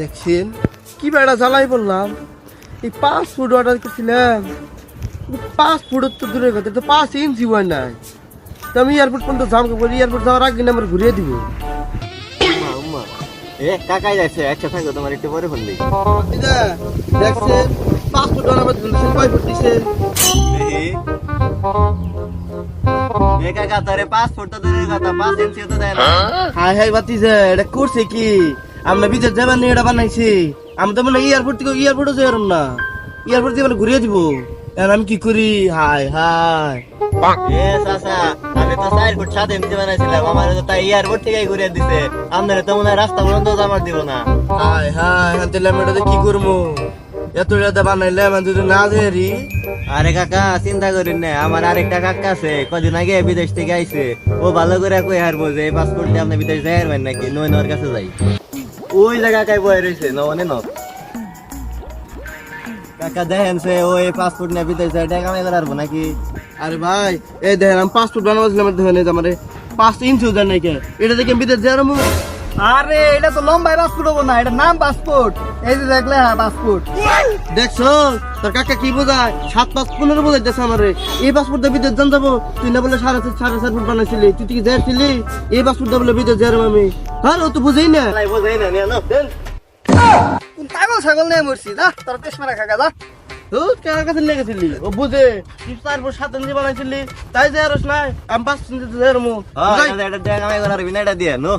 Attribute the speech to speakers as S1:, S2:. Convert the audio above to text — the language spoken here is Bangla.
S1: দেখছেন? কি বেড়া জ্বালাই বললাম? এই পাঁচ ফুট অর্ডার করছিলাম পাঁচ ফুটের তো দূরের কথা তো পাঁচ ইঞ্চি হয় নাই। তো আমি এয়ারপোর্ট পর্যন্ত যাম বলি এয়ারপোর্ট যাওয়ার আগে আমার ঘুরিয়ে দিব।
S2: এ কাকাই যাচ্ছে আচ্ছা থাকো তোমার একটু পরে ফোন দিই।
S1: দেখছেন পাঁচ ফুট অর্ডার দিচ্ছেন কয় ফুট
S2: এ কাকা তোরে পাঁচ ফুট তো দূরের কথা পাঁচ ইঞ্চি তো দেয় না।
S1: হাই হাই যে এটা করছে কি? আমরা বিদেশ যাবার নিয়ে এটা বানাইছি। আমি তো মানে এয়ারপোর্ট থেকে এয়ারপোর্টও যাই না। এয়ারপোর্ট থেকে মানে ঘুরিয়ে দিব। এখন আমি কি করি? হাই হাই
S2: এ আমি তো চার ফুট সাত ইঞ্চি বানাইছিলাম। আমার তো তাই এয়ারপোর্ট থেকে ঘুরে দিছে। আপনারা তো মনে হয় রাস্তা পর্যন্ত জামার দিব না।
S1: হাই হাই তাহলে আমি এটাতে কি করব এত বানাইলে আমি যদি না
S2: আরে কাকা চিন্তা করেন না। আমার আরেকটা কাকা আছে। কদিন আগে বিদেশ থেকে আইছে। ও ভালো করে কই হারবো যে পাসপোর্ট দিয়ে আপনি বিদেশ যাই হারবেন নাকি? নয় নর কাছে যাই। ওই জায়গা কাই বয়ে রয়েছে ননে ন? কাকা দেখেন সে ওই পাসপোর্ট নিয়ে বিদেশ যায়, টাকা কামাই করার নাকি?
S1: আরে ভাই, এই দেখেন, আমি পাসপোর্ট বানাবছিলাম দেখেন, এই যে আমার পাঁচ ইঞ্চি ওজন নাকি এটা দেখে বিদেশ যাই
S3: আরে এটা তো লম্বাই পাসপোর্ট হব না এটা নাম পাসপোর্ট এই যে দেখলে হ্যাঁ পাসপোর্ট
S1: দেখছ তোর কাকা কি বোঝায়? সাত পাঁচ পনেরো বোঝাই দেখছে আমার। এই পাসপোর্ট দিয়ে বিদেশ যান যাব তুই না বলে সাড়ে চার- সাড়ে চার ফুট বানাইছিলি। তুই কি যাইছিলি এই পাসপোর্ট দিয়ে বলে বিদেশ যাই আমি। হ্যাঁ ও তো বুঝেই না।
S2: নাই বোঝাই না।
S3: কোন ছাগল নিয়ে মরছি যা তোর চশমা রাখা গা যা।
S1: কার কাছে লেগেছিলি ও বুঝে তুই চার ফুট সাত ইঞ্চি বানাইছিলি। তাই আর নাই আমি পাঁচ ইঞ্চি যাই
S2: হ্যাঁ, এটা- এটা টাকা কামাই করার বিনা এটা দিয়ে নো।